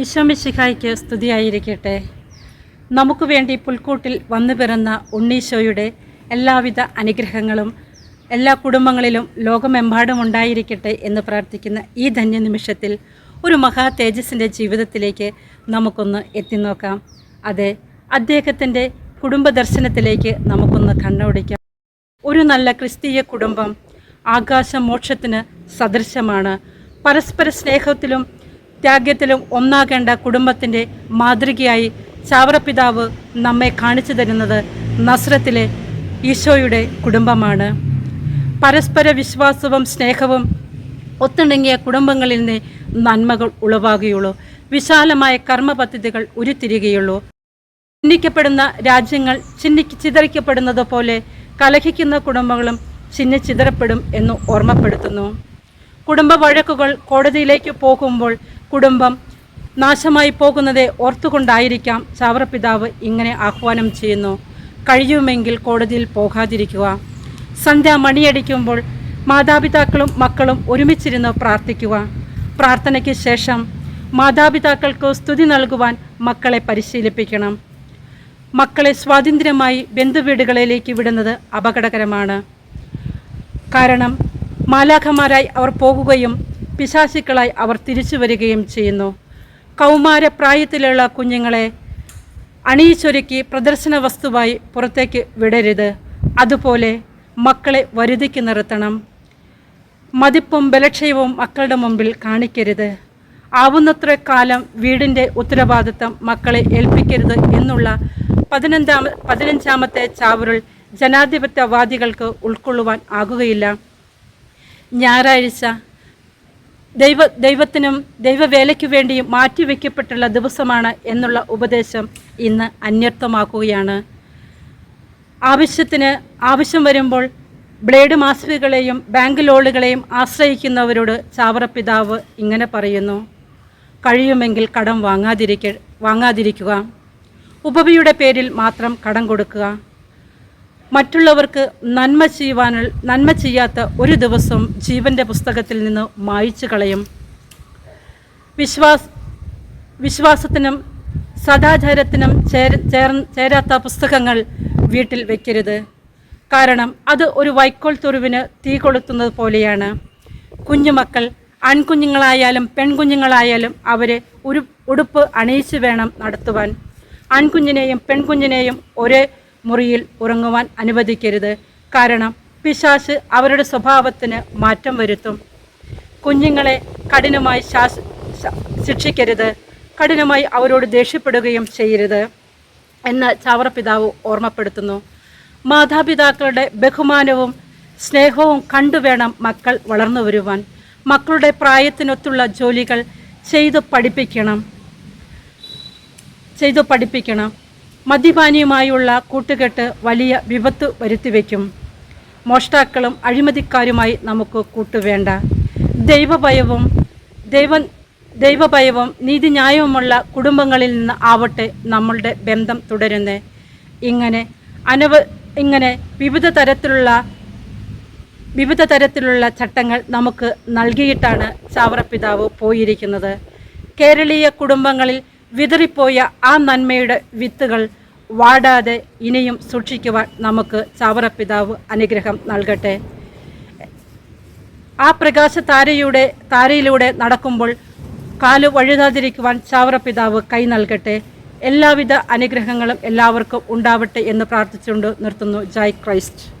ഈശോമിശിഹായ്ക്ക് സ്തുതിയായിരിക്കട്ടെ. നമുക്ക് വേണ്ടി പുൽക്കൂട്ടിൽ വന്നു പിറന്ന ഉണ്ണീശോയുടെ എല്ലാവിധ അനുഗ്രഹങ്ങളും എല്ലാ കുടുംബങ്ങളിലും ലോകമെമ്പാടും ഉണ്ടായിരിക്കട്ടെ എന്ന് പ്രാർത്ഥിക്കുന്ന ഈ ധന്യ നിമിഷത്തിൽ ഒരു മഹാ തേജസ്സിന്റെ ജീവിതത്തിലേക്ക് നമുക്കൊന്ന് എത്തിനോക്കാം. അതെ അദ്ദേഹത്തിന്റെ കുടുംബ ദർശനത്തിലേക്ക് നമുക്കൊന്ന് കണ്ണോടിക്കാം. ഒരു നല്ല ക്രിസ്തീയ കുടുംബം ആകാശമോക്ഷത്തിന് സദൃശമാണ്. പരസ്പര സ്നേഹത്തിലും ത്യാഗത്തിലും ഒന്നാകേണ്ട കുടുംബത്തിന്റെ മാതൃകയായി ചാവറപിതാവ് നമ്മെ കാണിച്ചു തരുന്നത് നസ്രത്തിലെ ഈശോയുടെ കുടുംബമാണ്. പരസ്പര വിശ്വാസവും സ്നേഹവും ഒത്തിണങ്ങിയ കുടുംബങ്ങളിൽ നിന്ന് നന്മകൾ ഉളവാകുകയുള്ളൂ. വിശാലമായ കർമ്മ പദ്ധതികൾ ഉരുത്തിരികയുള്ളൂ ചിഹ്നിക്കപ്പെടുന്ന രാജ്യങ്ങൾ ചിഹ്നി ചിതറിക്കപ്പെടുന്നത് പോലെ കലഹിക്കുന്ന കുടുംബങ്ങളും ചിഹ്നി ചിതറപ്പെടും എന്ന് ഓർമ്മപ്പെടുത്തുന്നു. കുടുംബ വഴക്കുകൾ കോടതിയിലേക്ക് പോകുമ്പോൾ കുടുംബം നാശമായി പോകുന്നത് ഓർത്തുകൊണ്ടായിരിക്കാം ചാവറപിതാവ് ഇങ്ങനെ ആഹ്വാനം ചെയ്യുന്നു. കഴിയുമെങ്കിൽ കോടതിയിൽ പോകാതിരിക്കുക. സന്ധ്യ മണിയടിക്കുമ്പോൾ മാതാപിതാക്കളും മക്കളും ഒരുമിച്ചിരുന്ന് പ്രാർത്ഥിക്കുക. പ്രാർത്ഥനയ്ക്ക് ശേഷം മാതാപിതാക്കൾക്ക് സ്തുതി നൽകുവാൻ മക്കളെ പരിശീലിപ്പിക്കണം. മക്കളെ സ്വാതന്ത്ര്യമായി ബന്ധുവീടുകളിലേക്ക് വിടുന്നത് അപകടകരമാണ്. കാരണം മാലാഖമാരായി അവർ പോകുകയും പിശാചുക്കളായി അവർ തിരിച്ചു വരികയും ചെയ്യുന്നു. കൗമാര പ്രായത്തിലുള്ള കുഞ്ഞുങ്ങളെ അണിയിച്ചൊരുക്കി പ്രദർശന വസ്തുവായി പുറത്തേക്ക് വിടരുത്. അതുപോലെ മക്കളെ വരുതിക്ക് നിർത്തണം. മതിപ്പും ബലക്ഷയവും മക്കളുടെ മുമ്പിൽ കാണിക്കരുത്. ആവുന്നത്ര കാലം വീടിന്റെ ഉത്തരവാദിത്തം മക്കളെ ഏൽപ്പിക്കരുത് എന്നുള്ള പതിനഞ്ചാമ പതിനഞ്ചാമത്തെ ചാവറിൽ ജനാധിപത്യവാദികൾക്ക് ഉൾക്കൊള്ളുവാൻ ആകുകയില്ല. ഞായറാഴ്ച ദൈവ ദൈവത്തിനും ദൈവവേലയ്ക്ക് വേണ്ടിയും മാറ്റിവെക്കപ്പെട്ടുള്ള ദിവസമാണ് എന്നുള്ള ഉപദേശം ഇന്ന് അന്യർത്ഥമാക്കുകയാണ് ആവശ്യത്തിന് ആവശ്യം വരുമ്പോൾ ബ്ലേഡ് മാസികകളെയും ബാങ്ക് ലോണുകളെയും ആശ്രയിക്കുന്നവരോട് ചാവറപ്പിതാവ് ഇങ്ങനെ പറയുന്നു. കഴിയുമെങ്കിൽ കടം വാങ്ങാതിരിക്ക വാങ്ങാതിരിക്കുക. ഉപവിയുടെ പേരിൽ മാത്രം കടം കൊടുക്കുക. മറ്റുള്ളവർക്ക് നന്മ ചെയ്യുവാനുള്ള നന്മ ചെയ്യാത്ത ഒരു ദിവസം ജീവന്റെ പുസ്തകത്തിൽ നിന്ന് മായിച്ചു കളയും. വിശ്വാസ് വിശ്വാസത്തിനും സദാചാരത്തിനും ചേര ചേർ ചേരാത്ത പുസ്തകങ്ങൾ വീട്ടിൽ വയ്ക്കരുത് കാരണം അത് ഒരു വൈക്കോൽ തുരുവിന് തീ കൊളുത്തുന്നത് പോലെയാണ്. കുഞ്ഞുമക്കൾ ആൺകുഞ്ഞുങ്ങളായാലും പെൺകുഞ്ഞുങ്ങളായാലും അവരെ ഒരു ഉടുപ്പ് അണിയിച്ച് വേണം നടത്തുവാൻ. ആൺകുഞ്ഞിനെയും പെൺകുഞ്ഞിനെയും ഒരേ മുറിയിൽ ഉറങ്ങുവാൻ അനുവദിക്കരുത്. കാരണം പിശാശ് അവരുടെ സ്വഭാവത്തിന് മാറ്റം വരുത്തും. കുഞ്ഞുങ്ങളെ കഠിനമായി ശാസ് ശിക്ഷിക്കരുത്. കഠിനമായി അവരോട് ദേഷ്യപ്പെടുകയും ചെയ്യരുത് എന്ന് ചാവറപിതാവ് ഓർമ്മപ്പെടുത്തുന്നു. മാതാപിതാക്കളുടെ ബഹുമാനവും സ്നേഹവും കണ്ടുവേണം മക്കൾ വളർന്നു വരുവാൻ. മക്കളുടെ പ്രായത്തിനൊത്തുള്ള ജോലികൾ ചെയ്തു പഠിപ്പിക്കണം. ചെയ്തു പഠിപ്പിക്കണം. മദ്യപാനിയുമായുള്ള കൂട്ടുകെട്ട് വലിയ വിപത്ത് വരുത്തിവെക്കും. മോഷ്ടാക്കളും അഴിമതിക്കാരുമായി നമുക്ക് കൂട്ടുവേണ്ട. ദൈവഭയവും ദൈവ ദൈവഭയവും നീതിന്യായവുമുള്ള കുടുംബങ്ങളിൽ നിന്ന് ആവട്ടെ നമ്മളുടെ ബന്ധം തുടരുന്നത് ഇങ്ങനെ അനവ ഇങ്ങനെ വിവിധ തരത്തിലുള്ള വിവിധ തരത്തിലുള്ള ചട്ടങ്ങൾ നമുക്ക് നൽകിയിട്ടാണ് ചാവറപ്പിതാവ് പോയിരിക്കുന്നത്. കേരളീയ കുടുംബങ്ങളിൽ വിതറിപ്പോയ ആ നന്മയുടെ വിത്തുകൾ വാടാതെ ഇനിയും സൂക്ഷിക്കുവാൻ നമുക്ക് ചാവറപ്പിതാവ് അനുഗ്രഹം നൽകട്ടെ. ആ പ്രകാശ താരയുടെ താരയിലൂടെ നടക്കുമ്പോൾ കാൽ വഴുതാതിരിക്കുവാൻ ചാവറപ്പിതാവ് കൈ നൽകട്ടെ. എല്ലാവിധ അനുഗ്രഹങ്ങളും എല്ലാവർക്കും ഉണ്ടാവട്ടെ എന്ന് പ്രാർത്ഥിച്ചുകൊണ്ട് നിർത്തുന്നു. ജയ് ക്രൈസ്റ്റ്.